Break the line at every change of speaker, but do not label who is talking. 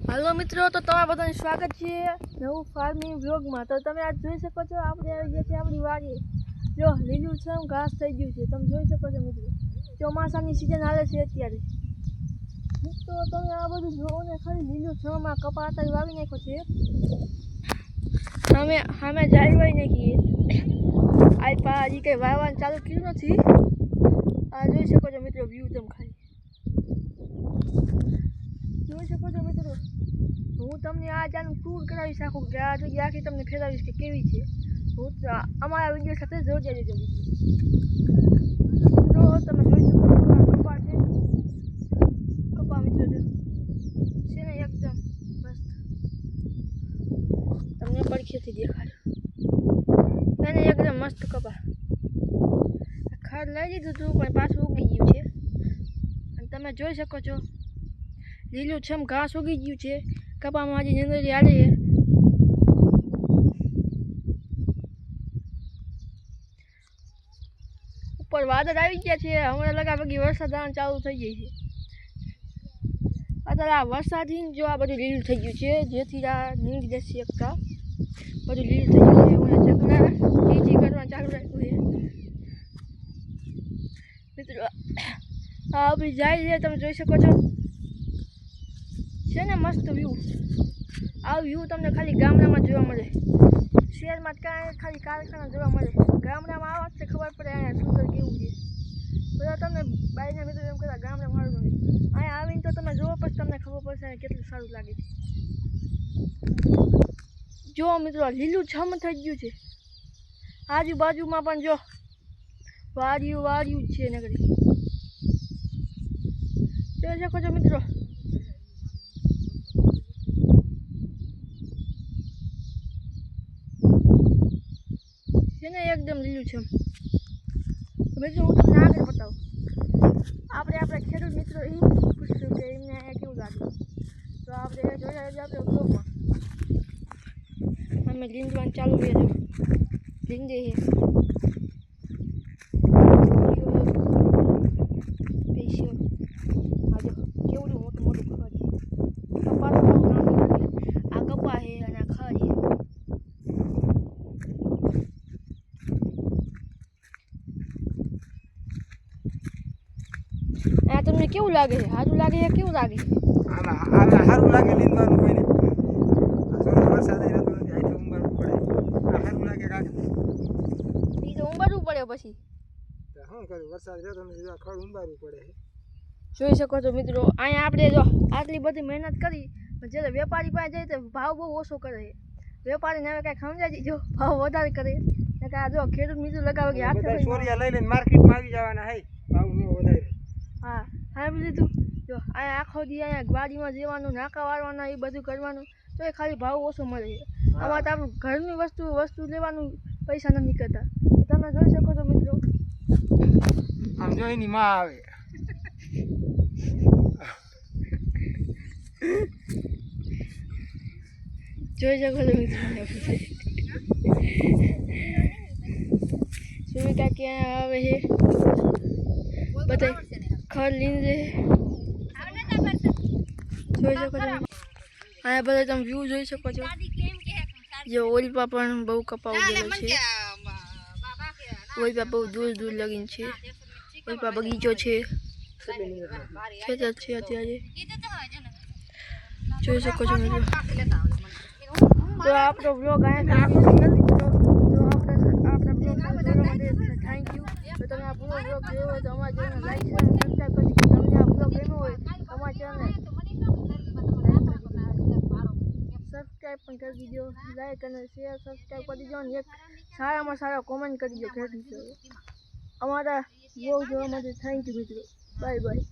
હાલો મિત્રો, તો તમારા બધાનું સ્વાગત છે નવું ફાર્મિંગ વ્લોગમાં તો તમે આ જોઈ શકો છો, આપણે આવી ગયા છે આપણી વાડી. જો, લીલું છમ ઘાસ થઈ ગયું છે. તમે જોઈ શકો છો મિત્રો. ચોમાસાની સિઝન હાલે છે અત્યારે. મિત્રો, તમે આ બધું જોવો ને, ખાલી લીલું છમ આ કપા વાવી નાખ્યો છે. અમે અમે જાય વાઈ નાખીએ આ પા હજી કંઈ વાવવાનું ચાલુ કર્યું નથી. આ જોઈ શકો છો મિત્રો વ્યૂ તમે ખાલી જોઈ શકો છો મિત્રો હું તમને આ જાનું ટૂર કરાવીશ આખું જગ્યા આખી તમને ફેરાવીશ કે કેવી છે? હું અમારા વીડિયો સાથે જોડ્યા રહેજો તો તમે જોઈ શકો કપા છે. કપા મિત્રો છે ને એકદમ મસ્ત. તમને પડખેથી દેખાડ્યો એને એકદમ મસ્ત કપા. ખાડ લઈ લીધું હતું પણ પાછું ઉગી ગયું છે. અને તમે જોઈ શકો છો, લીલું છમ ઘાસ ઉગી ગયું છે. કપામાં હજી નીંદરી હાલે છે ઉપર વાદળ આવી ગયા છે. હમણાં લગા પગી વરસાદ આવવાનું ચાલુ થઈ જાય છે. અત્યારે આ વરસાદથી જ આ બધું લીલું થઈ ગયું છે. જેથી આ નીંદી જશે એકતા બધું લીલું થઈ ગયું છે. હમણાં ચકલા ચીચી કરવાનું ચાલુ રાખ્યું છે. મિત્રો, આ આપણી જાય છે. તમે જોઈ શકો છો. છે ને મસ્ત વ્યૂ આ વ્યૂ તમને ખાલી ગામડામાં જોવા મળે. શહેરમાં કાંઈ ખાલી કારખાના જોવા મળે. ગામડામાં આવા જ ખબર પડે, અહીંયા સુંદર કેવું છે. બધા તમને બાયના મિત્રો એમ કહેતા, ગામડા મારું નથી. અહીંયા આવીને તો તમે જોવો પછી તમને ખબર પડશે કેટલું સારું લાગે છે. જો મિત્રો લીલું છમ થઈ ગયું છે. આજુબાજુમાં પણ જો વાર્યું વાર્યું છે નગરી. જોઈ શકો છો મિત્રો છે ને એકદમ લીલું છે. બીજું હું તમને આગળ બતાવું. આપણે આપણા ખેડૂત મિત્રો એ પૂછ્યું કે એમને અહીંયા કેવું લાગ્યું તો આપણે જોયા જ આપણે બ્લોગમાં અમે લીંદવાનું ચાલુ જો લીંદે છે પૈસો આ જો કેવડું મોટું મોટું ખડ છે કપા તો બહુ નાનું લાગે આ કપા છે અને આ ખડ છે આ તમને કેવું લાગે છે? સારું લાગે છે કેવું લાગે છે?
સારું લાગે લીંદવાનું કોઈને. વરસાદ રહેતો નથી આથી ઉંબાડવું પડે. આ સારું લાગે કાકા.
એ તો ઉંબરવું પડે પછી.
શું કરું? વરસાદ રહેતો નથી ખડ ઉંબાડવું પડે
જોઈ શકો છો મિત્રો અહીંયા આપણે જો આટલી બધી મહેનત કરી જ્યારે વેપારી પાસે જઈએ તો ભાવ બહુ ઓછો કરે છે. વેપારીને હવે કાંઈ સમજાય દીધો ભાવ વધારે કરે. આ જો ખેડૂત મિત્રો લગાવે કે પૈસા-
લઈ લઈને માર્કેટમાં આવી જવાના હે ભાવ ન વધારે
હા સાંભળી લીધું જો આ આખો દી અહીંયા ગાડીમાં જવાનું નાકા વાળવાના એ બધું કરવાનું તો એ ખાલી ભાવ ઓછો મળે છે. આમાં તો આપણું ઘરની વસ્તુ વસ્તુ લેવાનું પૈસા નથી નીકળતા તમે જોઈ શકો છો મિત્રો.
આમ જોઈ ની માં આવે.
જોઈ શકો છો મિત્રો. સુમિકા ક્યાં આવે છે? બધા ખર લીંદે જોઈ શકો છો અહીંયા બધા તમે વ્યૂ જોઈ શકો છો જે ઓલપા પણ બહુ કપા ઉગેલો છે ઓલપા બહુ દૂર દૂર લગીન છે ઓલપા બગીચો છે ખેતર છે અત્યારે જોઈ શકો છો મિત્રો તો આપણો બ્લોગ અહીંયા સુધી મિત્રો તો આપણે આપણા બ્લોગ જોવા માટે થેન્ક યુ તમે આ પૂરો બ્લોગ હોય તો અમારા ચેનલ લાઈક શેર સબસ્ક્રાઈબ કરી ગમ્યો હોય, અમારા સબસ્ક્રાઈબ પણ કરી દીધો લાઈક અને શેર સબસ્ક્રાઈબ કરી દીજો અને એક સારામાં સારા કોમેન્ટ કરી દો ખેડ મિત્રો અમારા બ્લોગ જોવા માટે થેન્ક યુ મિત્રો. Bye bye